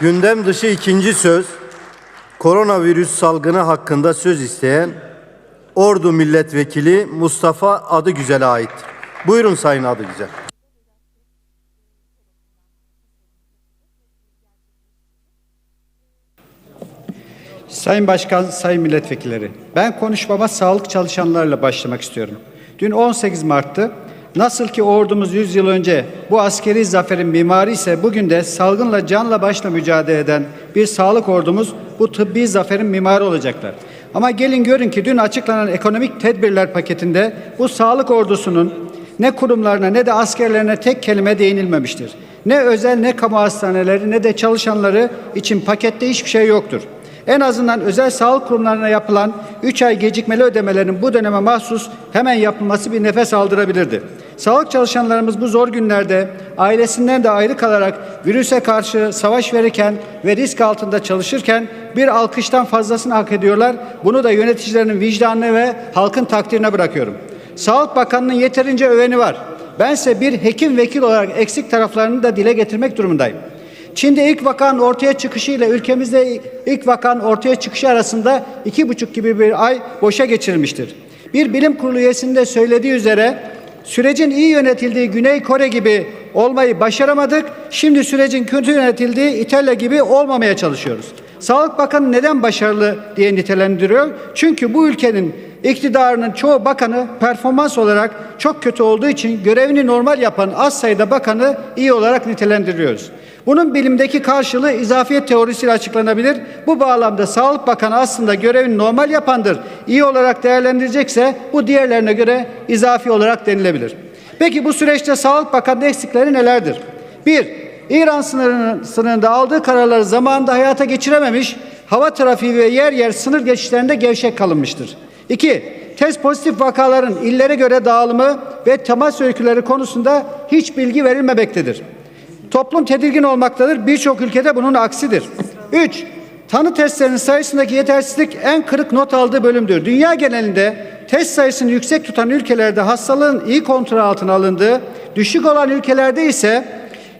Gündem dışı ikinci söz, koronavirüs salgını hakkında söz isteyen Ordu Milletvekili Mustafa Adıgüzel'e aittir. Buyurun Sayın Adıgüzel. Sayın Başkan, Sayın Milletvekilleri, ben konuşmama sağlık çalışanlarıyla başlamak istiyorum. Dün 18 Mart'tı. Nasıl ki ordumuz 100 yıl önce bu askeri zaferin mimarı ise bugün de salgınla canla başla mücadele eden bir sağlık ordumuz bu tıbbi zaferin mimarı olacaklar. Ama gelin görün ki dün açıklanan ekonomik tedbirler paketinde bu sağlık ordusunun ne kurumlarına ne de askerlerine tek kelime değinilmemiştir. Ne özel ne kamu hastaneleri ne de çalışanları için pakette hiçbir şey yoktur. En azından özel sağlık kurumlarına yapılan 3 ay gecikmeli ödemelerin bu döneme mahsus hemen yapılması bir nefes aldırabilirdi. Sağlık çalışanlarımız bu zor günlerde ailesinden de ayrı kalarak virüse karşı savaş verirken ve risk altında çalışırken bir alkıştan fazlasını hak ediyorlar. Bunu da yöneticilerin vicdanına ve halkın takdirine bırakıyorum. Sağlık Bakanı'nın yeterince öveni var. Bense bir hekim vekil olarak eksik taraflarını da dile getirmek durumundayım. Çin'de ilk vakanın ortaya çıkışı ile ülkemizde ilk vakanın ortaya çıkışı arasında iki buçuk gibi bir ay boşa geçirilmiştir. Bir bilim kurulu üyesinde söylediği üzere sürecin iyi yönetildiği Güney Kore gibi olmayı başaramadık. Şimdi sürecin kötü yönetildiği İtalya gibi olmamaya çalışıyoruz. Sağlık Bakanı neden başarılı diye nitelendiriyor? Çünkü bu ülkenin iktidarının çoğu bakanı performans olarak çok kötü olduğu için görevini normal yapan az sayıda bakanı iyi olarak nitelendiriyoruz. Bunun bilimdeki karşılığı izafiyet teorisiyle açıklanabilir. Bu bağlamda Sağlık Bakanı aslında görevini normal yapandır. İyi olarak değerlendirecekse bu diğerlerine göre izafi olarak denilebilir. Peki bu süreçte Sağlık Bakanı'nın eksikleri nelerdir? Bir, İran sınırının, sınırında aldığı kararları zamanında hayata geçirememiş, hava trafiği ve yer yer sınır geçişlerinde gevşek kalınmıştır. İki, test pozitif vakaların illere göre dağılımı ve temas öyküleri konusunda hiç bilgi verilmemektedir. Toplum tedirgin olmaktadır. Birçok ülkede bunun aksidir. 3. Tanı testlerinin sayısındaki yetersizlik en kırık not aldığı bölümdür. Dünya genelinde test sayısını yüksek tutan ülkelerde hastalığın iyi kontrol altına alındığı, düşük olan ülkelerde ise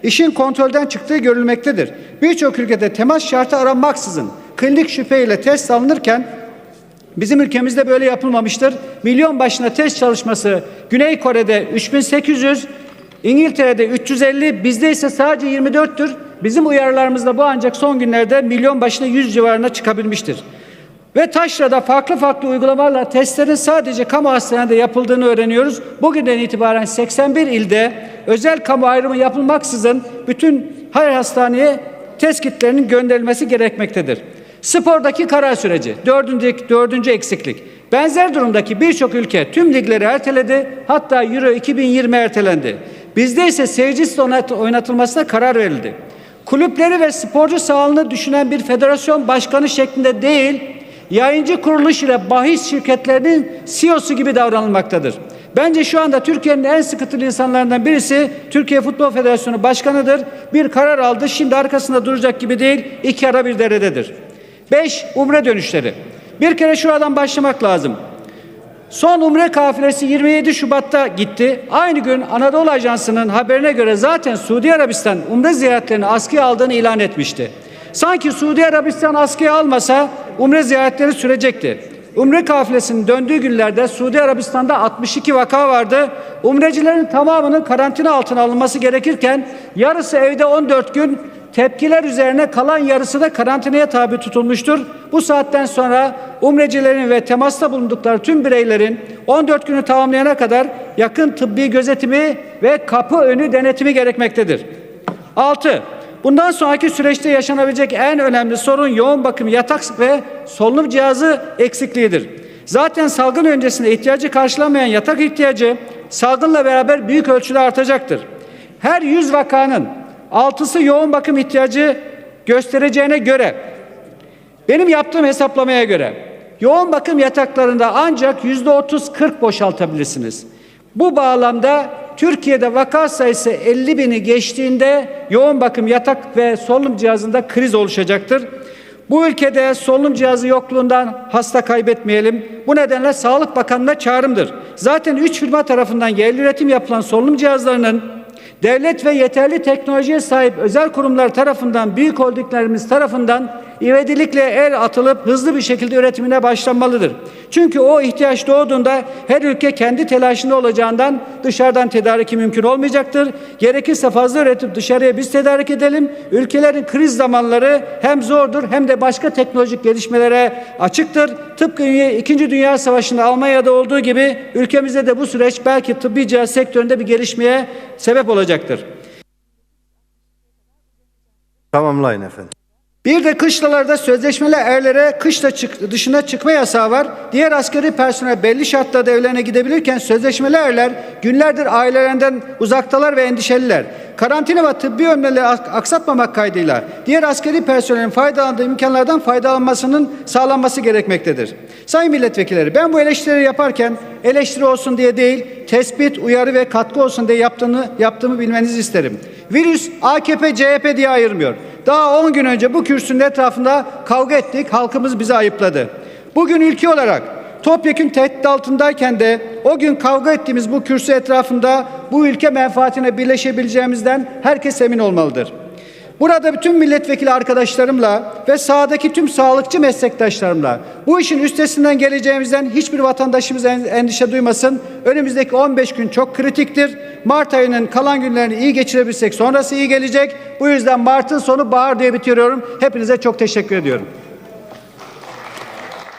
işin kontrolden çıktığı görülmektedir. Birçok ülkede temas şartı aranmaksızın klinik şüpheyle test alınırken Bizim ülkemizde böyle yapılmamıştır. Milyon başına test çalışması Güney Kore'de 3800, İngiltere'de 350, bizde ise sadece 24'tür. Bizim uyarılarımızda bu ancak son günlerde milyon başına 100 civarına çıkabilmiştir. Ve Taşra'da farklı farklı uygulamalarla testlerin sadece kamu hastanelerinde yapıldığını öğreniyoruz. Bugünden itibaren 81 ilde özel kamu ayrımı yapılmaksızın bütün her hastaneye test kitlerinin gönderilmesi gerekmektedir. Spordaki karar süreci, dördüncü, dördüncü eksiklik. Benzer durumdaki birçok ülke tüm ligleri erteledi, hatta Euro 2020 ertelendi. Bizde ise seyircisiz oynatılmasına karar verildi. Kulüpleri ve sporcu sağlığını düşünen bir federasyon başkanı şeklinde değil, yayıncı kuruluş ile bahis şirketlerinin CEO'su gibi davranılmaktadır. Bence şu anda Türkiye'nin en sıkıntılı insanlarından birisi Türkiye Futbol Federasyonu Başkanı'dır. Bir karar aldı, şimdi arkasında duracak gibi değil, iki ara bir derededir. Beş, umre dönüşleri. Bir kere şuradan başlamak lazım. Son umre kafilesi 27 Şubat'ta gitti. Aynı gün Anadolu Ajansı'nın haberine göre zaten Suudi Arabistan umre ziyaretlerini askıya aldığını ilan etmişti. Sanki Suudi Arabistan askıya almasa umre ziyaretleri sürecekti. Umre kafilesinin döndüğü günlerde Suudi Arabistan'da 62 vaka vardı. Umrecilerin tamamının karantina altına alınması gerekirken yarısı evde 14 gün tepkiler üzerine kalan yarısı da karantinaya tabi tutulmuştur. Bu saatten sonra umrecilerin ve temasta bulundukları tüm bireylerin 14 günü tamamlayana kadar yakın tıbbi gözetimi ve kapı önü denetimi gerekmektedir. 6. Bundan sonraki süreçte yaşanabilecek en önemli sorun yoğun bakım yatak ve solunum cihazı eksikliğidir. Zaten salgın öncesinde ihtiyacı karşılamayan yatak ihtiyacı salgınla beraber büyük ölçüde artacaktır. Her 100 vakanın altısı yoğun bakım ihtiyacı göstereceğine göre benim yaptığım hesaplamaya göre yoğun bakım yataklarında ancak yüzde otuz kırk boşaltabilirsiniz. Bu bağlamda Türkiye'de vaka sayısı 50 bini geçtiğinde yoğun bakım yatak ve solunum cihazında kriz oluşacaktır. Bu ülkede solunum cihazı yokluğundan hasta kaybetmeyelim. Bu nedenle Sağlık Bakanı'na çağrımdır. Zaten üç firma tarafından yerli üretim yapılan solunum cihazlarının Devlet ve yeterli teknolojiye sahip özel kurumlar tarafından, büyük holdinglerimiz tarafından ivedilikle el atılıp hızlı bir şekilde üretimine başlanmalıdır. Çünkü o ihtiyaç doğduğunda her ülke kendi telaşında olacağından dışarıdan tedariki mümkün olmayacaktır. Gerekirse fazla üretip dışarıya biz tedarik edelim. Ülkelerin kriz zamanları hem zordur hem de başka teknolojik gelişmelere açıktır. Tıpkı 2. Dünya Savaşı'nda Almanya'da olduğu gibi ülkemizde de bu süreç belki tıbbi cihaz sektöründe bir gelişmeye sebep olacaktır. Tamamlayın efendim. Bir de kışlalarda sözleşmeli erlere kışla çık- dışına çıkma yasağı var. Diğer askeri personel belli şartlarda evlerine gidebilirken sözleşmeli erler günlerdir ailelerinden uzaktalar ve endişeliler. Karantina ve tıbbi önlemleri ak- aksatmamak kaydıyla diğer askeri personelin faydalandığı imkanlardan faydalanmasının sağlanması gerekmektedir. Sayın milletvekilleri ben bu eleştirileri yaparken eleştiri olsun diye değil tespit, uyarı ve katkı olsun diye yaptığını, yaptığımı bilmenizi isterim. Virüs AKP, CHP diye ayırmıyor. Daha 10 gün önce bu kürsünün etrafında kavga ettik, halkımız bizi ayıpladı. Bugün ülke olarak topyekün tehdit altındayken de o gün kavga ettiğimiz bu kürsü etrafında bu ülke menfaatine birleşebileceğimizden herkes emin olmalıdır. Burada bütün milletvekili arkadaşlarımla ve sahadaki tüm sağlıkçı meslektaşlarımla bu işin üstesinden geleceğimizden hiçbir vatandaşımız en- endişe duymasın. Önümüzdeki 15 gün çok kritiktir. Mart ayının kalan günlerini iyi geçirebilsek sonrası iyi gelecek. Bu yüzden Mart'ın sonu bahar diye bitiriyorum. Hepinize çok teşekkür ediyorum.